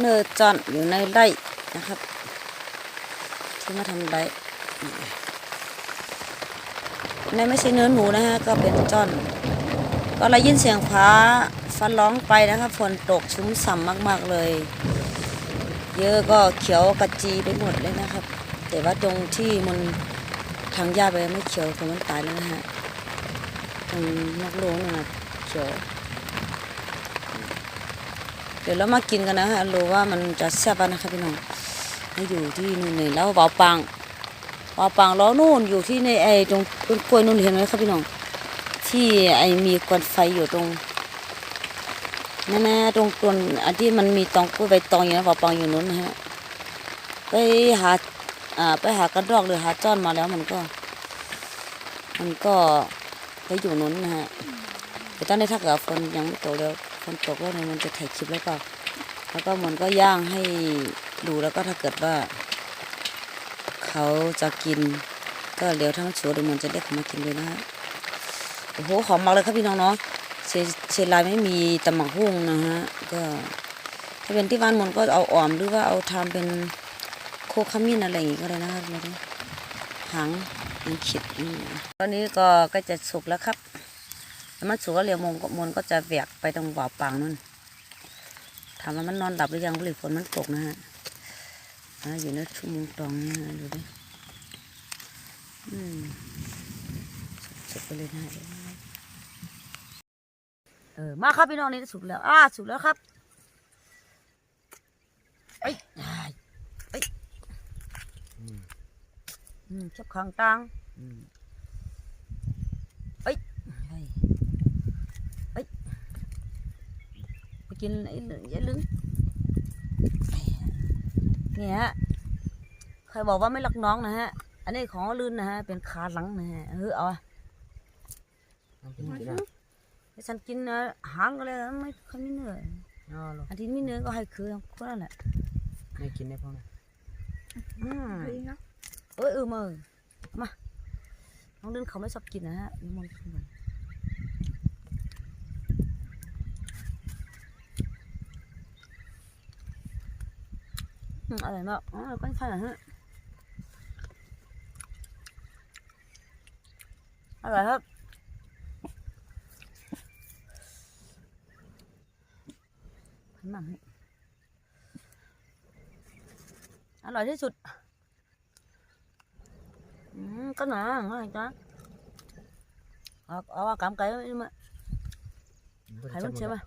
เนื้อจอนอยู่ในไร่นะครับ ที่มาทำไร่ในไม่ใช่เนื้อหนูนะฮะก็เป็นจอนก็ได้ยินเสียงฟ้าฟ้าร้องไปนะครับฝนตกชุ่มฉ่ำมาก ๆเลย เยอะก็เขียวกระจีไปหมดเลยนะครับ แต่ว่าตรงที่มันทางหญ้าไปไม่เขียวเพราะมันตายแล้วนะฮะตรงนอกโลงนั่นนะเขียว เดี๋ยวเรามากินกันนะฮะรู้ว่ามันจะแซ่บนะครับพี่น้องให้อยู่ที่นู่นนี่แล้วเบาปังเบาปังล้อนู่นอยู่ที่ในไอ้ตรงต้นกล้วยนู่นเห็นไหมครับพี่น้อง ที่ไอ้มีควันไฟอยู่ตรงนั่นนะตรงต้นอันที่มันมีตองกล้วยใบตองอยู่นะเบาปังอยู่นู้นนะฮะไปหาอ่าไปหากระดอกหรือหาจ้อนมาแล้วมันก็ มันก็ไปอยู่นู้นนะฮะแต่ตอนนี้ถ้าเกิดฝนยังไม่ตกแล้ว นตกแล้วเนี่ยมันจะถ่ายคลิปแล้วก็ แล้วก็มันก็ย่างให้ดูแล้วก็ถ้าเกิดว่า เขาจะกิน ก็เดี๋ยวถ้ามันสวเดี๋ยวมันจะได้เขามากินเลยนะฮะโอ้โหหอมมากเลยครับพี่น้องเนาะเชเชลายไม่มีตำหมักหุ่งนะฮะก็ถ้าเป็นที่บ้านมันก็เอาอ่อมหรือว่าเอาทำเป็นโคขมิ้นอะไรอย่างงี้ก็ได้นะครับไม่ได้หางหางขิดอืมตอนนี้ก็ใกล้จะสุกแล้วครับ มันสุกก็เรียวมนก็มนก็จะแหวกไปตรงบ่าวปางนั่นถามว่ามันนอนหลับหรือยังหรือฝนมันตกนะฮะอยู่ในชั่วโมงตองนี่ฮะดูดิอืมสุกไปเลยนะเออมาครับพี่น้องนี่สุกแล้วอ่าสุกแล้วครับเอ้ยอ้ายเอ้ยอืมชอบขังตังอืมเอ้ยเฮ้ยเอ้ยไป กินไอ้เหลืองยายลึงเนี่ยฮะใครบอกว่าไม่รักน้องนะฮะ อันนี้ของลื่นนะฮะ เป็นขาหลังนะฮะ เออเอาอะน้ำกินกินอะให้ฉันกินนะหางก็เลยไม่ค่อยมีเนื้ออ๋อเหรออันที่มีเนื้อก็ให้คือคนนั้นแหละไม่กินได้พ่อนะอืมเออเออมาเอามาน้องลื่นเขาไม่ชอบกินนะฮะนี่มันกินก่อนอืมอร่อยมากอ๋อก้อน ไฟเหรอฮะอร่อยครับพันหมังนี่อร่อยที่สุดอืม có nè ngon ta ờ ờ cảm cái nhưng mà hãy muốn xem mà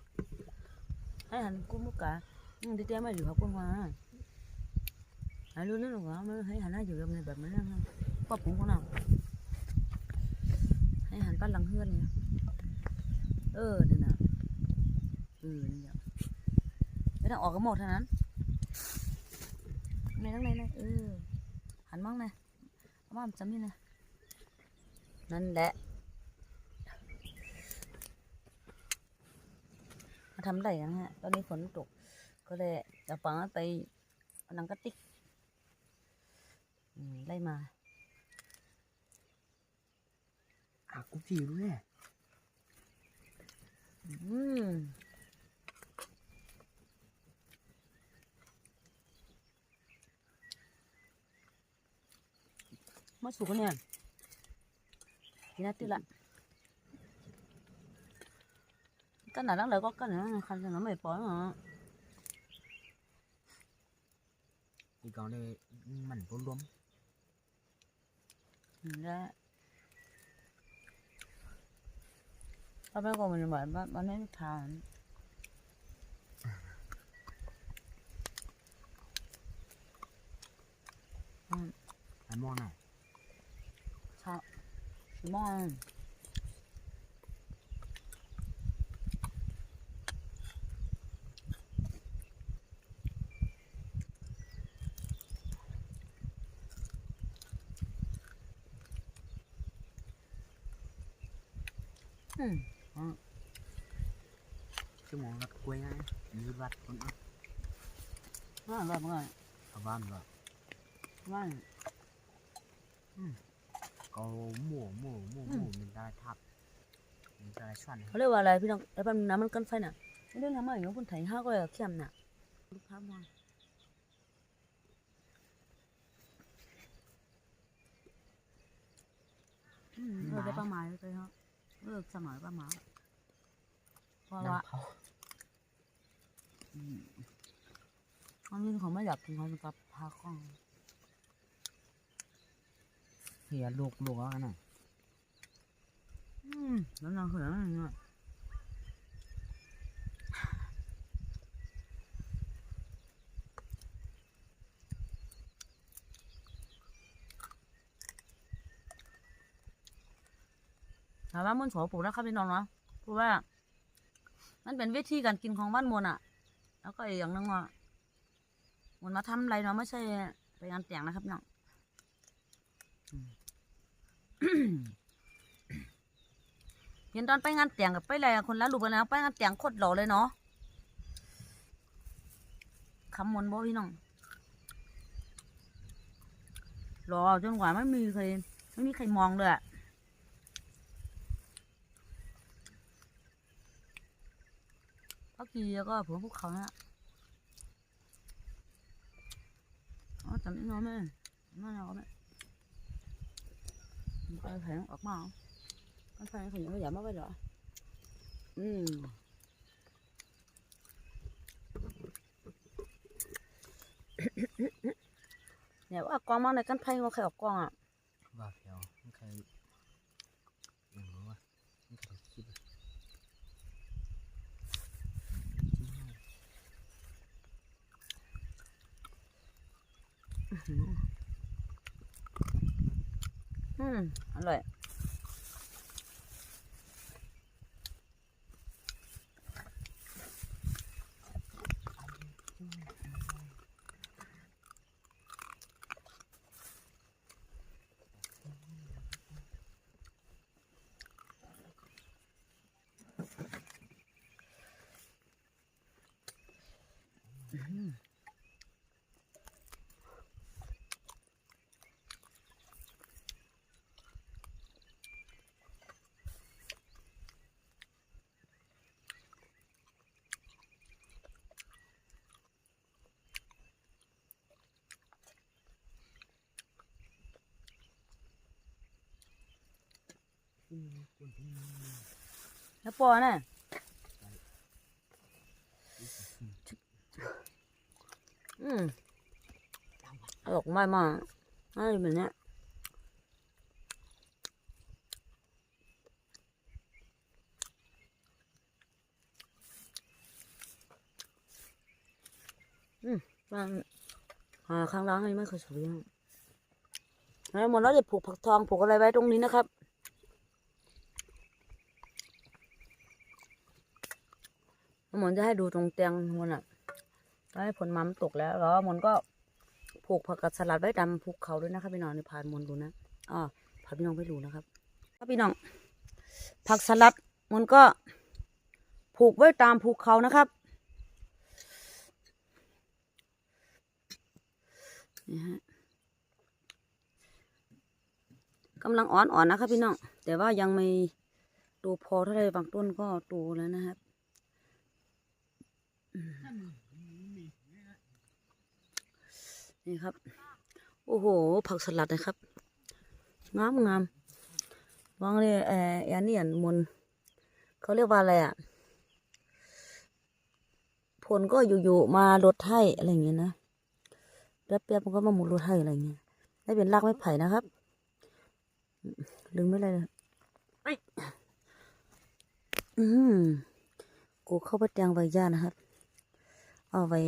hãy hành cũng mất cả nhưng đi xem mà dù học con hoa hãy luôn nữa rồi mới hãy hành hãy dù này แบบนั้นนะก็ปุ๋งของเราให้หันป้าลังเฮือนเนี่ยเออนี่นะเออนี่ไม่ต้องออกก็หมดเท่านั้นในทั้งในเลยเออหันมั่งนะเอามาจำนี่นะนั่นแหละมาทำได้ยังฮะ ตอนนี้ฝนตก ก็เลยจะปังไปนังกระติก อืมไล่มาอะกูผิวด้วยอืมมาสู่คนเนี่ยกินได้ติละ cái nào đáng lời có cái nữa khăn cho nó mệt bó mà อีกเอาเลยมันรวม ra ba bé con mình bảo ba ba nén thà ๆไอ้หม้อน่ะ sao mong อืมชั่วโมงละกล้วยนะมีวัดคนอะว่าแบบไง ชาวบ้านก็ว่าก็หมู่หมู่หมู่หมู่มันได้ทับมันได้สั่นเขาเรียกว่าอะไรพี่น้องไอ้ปั๊มน้ำมันกันไฟน่ะไม่ได้ทำอะไรอยู่คนไทยห้าก็เข้มน่ะลูกค้ามองอืมเออได้ประมาณ เลยครับเลิกสมัยประมาณเพราะว่าน้ำเขาอืมอันนี้เขาไม่อยากกินเขาจะกับพาข้องเสียลูกลูกแล้วกันหน่อยอืมแล้วนางเหืออะไรเถามว่ามันโฉปลูกนะครับพี่น้องเนาะเพราะว่า มันเป็นวิธีการกินของบ้านมวลอะ แล้วก็อีกอย่างนึงว่ามันมาทำอะไรเนาะไม่ใช่ไปงานแต่งนะครับน้องเห็นตอนไปงานแต่งกับไปอะไรอะคนละรูปกันแล้วไปงานแต่งโคตรหล่อเลยเนาะคำมนบ่พี่น้องหล่อจนกว่าไม่มีใครไม่มีใครมองเลยอะ พักกีแล้วก็ผมพวกเขานะอ๋อจำไม่น้อยไหมไม่เอาไหมไปแผงออกมาเอา con phan thì nó giảm mới rồi ừ เนี่ยว่ากองมาในกันไพ่มาใครออกกองอะ ว่าเพียวไม่เคยอย่างรู้ว่าไม่เคยคิดเลยจริงๆ อืมอร่อย แล้วปอน่ะอืมอร่อยมากมากอะไรแบบเนี้ยอืมมันหาข้างล่างนี่ไม่เคยสวยแล้วหมดแล้วจะผูกผักทองผูกอะไรไว้ตรงนี้นะครับ มนจะให้ดูตรงเตียงมนอะแล้วให้ผลมัมนตกแล้วแล้วมนก็ผูกผักกัดสลัดไว้ดำภูเขาด้วยนะครับพี่น้องในพานมนดูนะอ๋อพาพี่น้องไปดูนะครับครับพี่น้อง ผักสลัดมนก็ผูกไว้ตามภูเขานะครับนี่ฮะกำลังอ่อนๆนะครับพี่น้อง แต่ว่ายังไม่ดูพอเท่าไรบางต้นก็โตแล้วนะครับ นี่ครับ โอ้โห ผักสลัดนะครับ งามงามวางเลยเอออันนี้อันมนเขาเรียกว่าอะไรอะ ผลก็อยู่ๆมาลดให้อะไรอย่างเงี้ยนะแป๊บๆมันก็มาหมุนลดให้อะไรเงี้ย ได้เป็นรากไม้ไผ่นะครับลืมไม่เลยเอ้ยอืมกูเข้าไปแตงใบหญ้านะครับ เอาไว้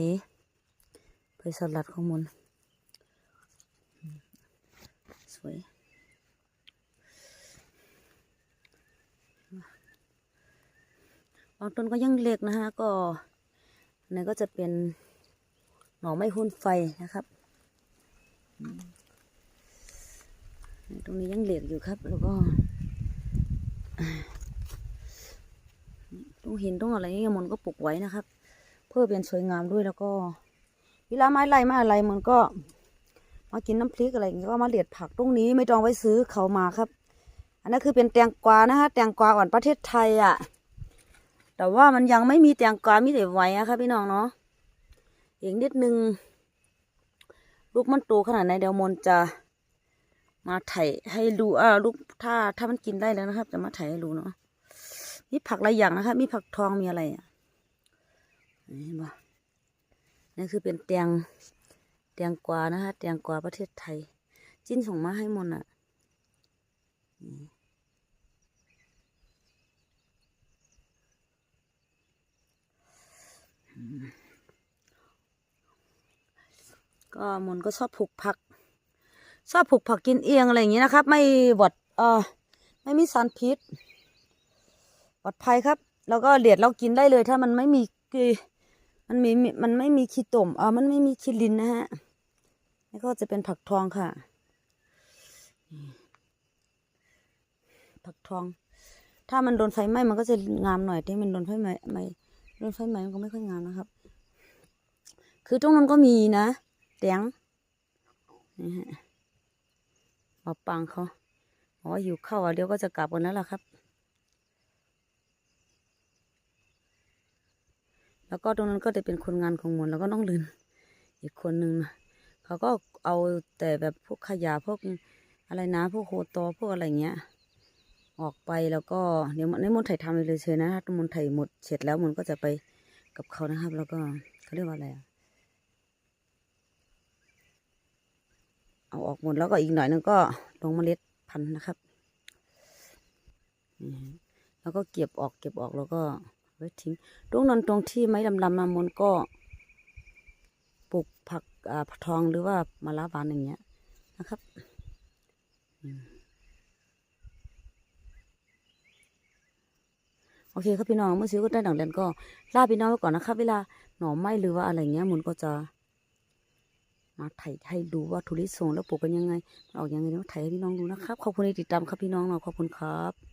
ไปสลัดข้องมันสวยบางต้นก็ยังเล็กนะฮะก็อันนี้ก็จะเป็นหน่อไม้หุ่นไฟนะครับตรงนี้ยังเหล็กอยู่ครับ แล้วก็อ่าตรงหินตรงอะไรเงี้ยมันก็ปลูกไว้นะครับ พื่อเป็นสวยงามด้วยแล้วก็ เวลาไม้ไรมาอะไรมันก็มากินน้ำพริกอะไรอย่างนี้ก็มาเลียดผักตรงนี้ไม่ต้องไปซื้อเขามาครับ อันนั้นคือเป็นแตงกวานะคะแตงกวาอ่อนประเทศไทยอะ แต่ว่ามันยังไม่มีแตงกวามีแต่ไหวอะครับพี่น้องเนาะอีกนิดนึงลูกมันโตขนาดไหนเดี๋ยวมนจะมาไถให้ดูอ่าลูกถ้าถ้ามันกินได้แล้วนะครับ จะมาไถให้ดูเนาะมีผักหลายอย่างนะครับ มีผักทองมีอะไรอะ เห็นปะนั่คือเป็นเตียงเตียงกวานะคะเตียงกวาประเทศไทย จิ้นส่งมาให้มนอะนี่อืมก็มนก็ชอบปลูกผัก ชอบปลูกผักกินเองอะไรอย่างนี้นะครับ ไม่บดเอ่อไม่มีสารพิษปลอดภัยครับ แล้วก็เด็ดเรากินได้เลยถ้ามันไม่มีกี มันมีมันไม่มีขี้ต่มเออมันไม่มีขี้ลินนะฮะแล้วก็จะเป็นผักทองค่ะ ผักทอง ถ้ามันโดนไฟไหม้มันก็จะงามหน่อยที่มันโดนไฟไหม้ไม้โดนไฟไหม้มันก็ไม่ค่อยงามนะครับ คือตรงนั้นก็มีนะเตียงนี่ฮะมาปังเขาอกว่าอยู่เข้าอะเดี๋ยวก็จะกลับกันแล้วล่ะครับ แล้วก็ตรงนั้นก็จะเป็นคนงานของหมนแล้วก็น้องลืนอีกคนนึงนะเขาก็เอาแต่แบบพวกขยะพวกอะไรนะพวกโคตอพวกอะไรเงี้ย ออกไปแล้วก็เดี๋ยวในมนต์ไถ่ทำเลยเฉยนะถ้ามนต์ไถ่หมดเสร็จแล้วมนต์ก็จะไปกับเขานะครับ แล้วก็เขาเรียกว่าอะไรอะเอาออกหมดแล้วก็อีกหน่อยนึงก็ลงเมล็ดพันธุ์นะครับนี่แล้วก็เก็บออกเก็บออกแล้วก็ ไว้ทิ้งตรงนั้นตรงที่ไม้ดำๆมามนก็ปลูกผักอ่าผักทองหรือว่ามะละบานอย่างเงี้ยนะครับโอเคครับพี่น้องเมื่อซื้อก็ได้ดังเดนก็ลาพี่น้องไว้ก่อนนะครับ เวลาหน่อไม้หรือว่าอะไรเงี้ยมนก็จะ มาถ่ายให้ดูว่าทุลิส่งแล้วปลูกกันยังไงออกยังไงเดี๋ยวมาถ่ายให้พี่น้องดูนะครับขอบคุณที่ติดตามครับพี่น้องเนาะขอบคุณครับ